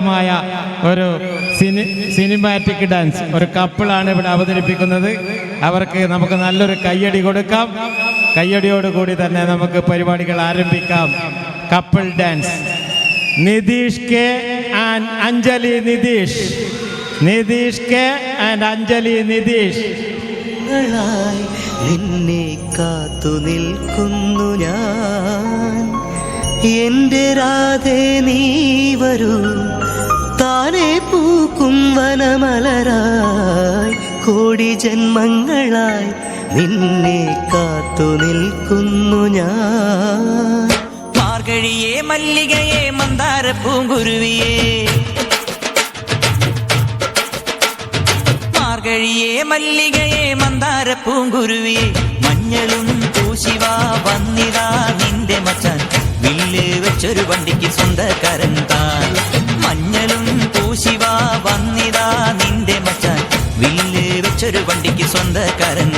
മായ ഒരു Sini cinematic dance ഒരു കപ്പിളാണ് ഇവിടെ അവതരിപ്പിക്കുന്നത്. അവർക്ക് നമുക്ക് നല്ലൊരു കയ്യടി കൊടുക്കാം. കയ്യടിയോടുകൂടി തന്നെ നമുക്ക് പരിപാടികൾ ആരംഭിക്കാം. Couple dance Nitish K and Anjali Nitish. Nitish K and Anjali Nitish. ായി നിന്നെ കാത്തു നിൽക്കുന്നു ഞാൻ. എന്റെ രാധേ നീ വരൂ. താനെ പൂക്കും വനമലരായി. കോടി ജന്മങ്ങളായി നിന്നെ കാത്തു നിൽക്കുന്നു ഞാൻ. മാർഗഴിയെ മല്ലികയെ മന്ദാര പൂങ്കുരുവിയെ മാർഗഴിയെ മല്ലികയെ മന്ദാര പൂങ്കുരുവിയെ മഞ്ഞളും പൂശിവ വന്നിതാ നിന്റെ മച്ചാൻ. വില്ല് വെച്ചൊരു വണ്ടിക്ക് സ്വന്തക്കാരൻ താൻ. വില്ല് വെച്ചൊരു വണ്ടിക്ക് സ്വന്തക്കാരൻ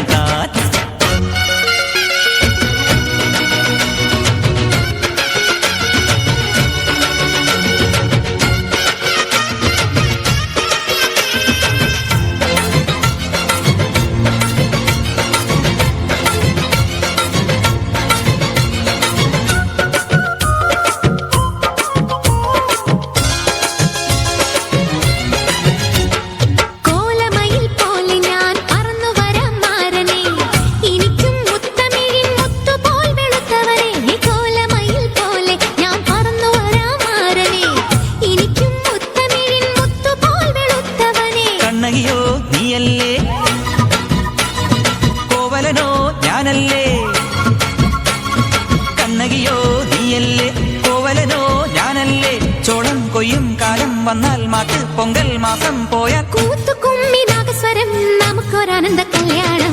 കൊയ്യും കാലം വന്നാൽ മാട്ട് പൊങ്കൽ മാസം പോയാൽ കൂത്തുകുമ്മി നാഗസ്വരം നമുക്കൊരാനന്ദ കല്യാണം.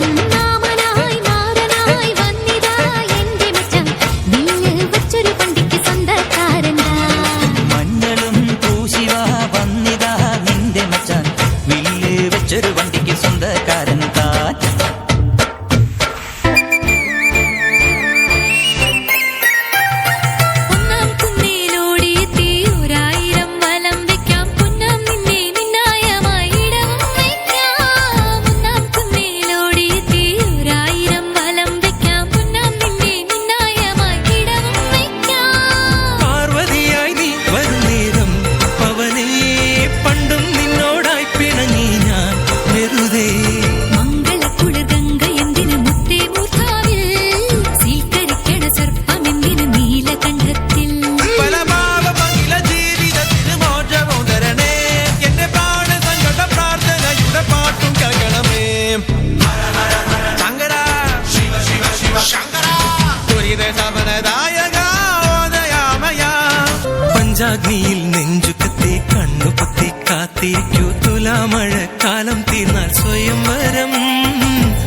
കാലം തീർന്നാൽ സ്വയംവരം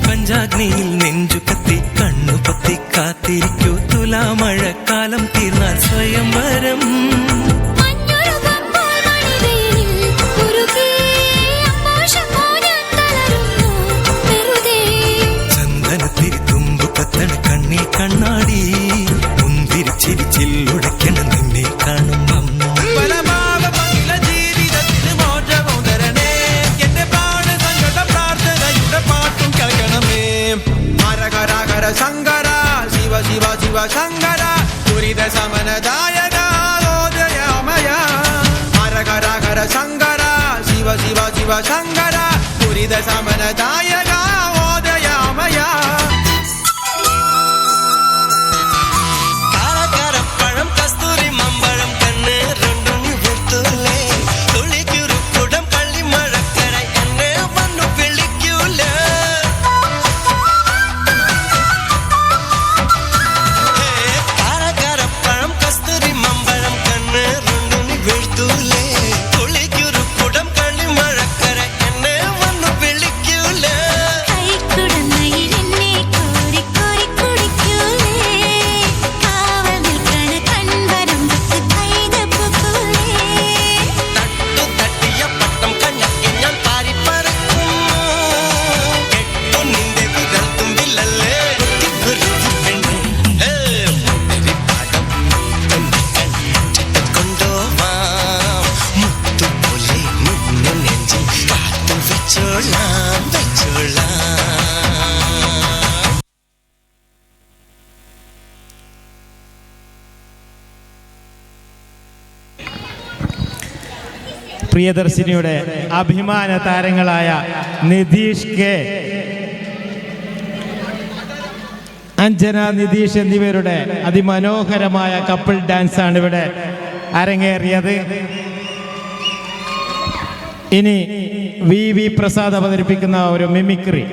പഞ്ചാഗ്നിയിൽ നെഞ്ചു കത്തി കണ്ണു പത്തി കാത്തിരിക്കൂ. சங்கரா சிவ சிவ சிவ சங்கரா. துரித சமனதாயகா ஓதயாமயா ஹரகர ஹர சங்கரா சிவ சிவ சிவ சங்கரா. துரித சமனதாயகா പ്രിയദർശിനിയുടെ അഭിമാന താരങ്ങളായ നിതീഷ് കെ. അഞ്ജന നിതീഷ് എന്നിവരുടെ അതിമനോഹരമായ കപ്പിൾ ഡാൻസ് ആണ് ഇവിടെ അരങ്ങേറിയത്. ഇനി വി വി പ്രസാദ് അവതരിപ്പിക്കുന്ന ഒരു മിമിക്രി.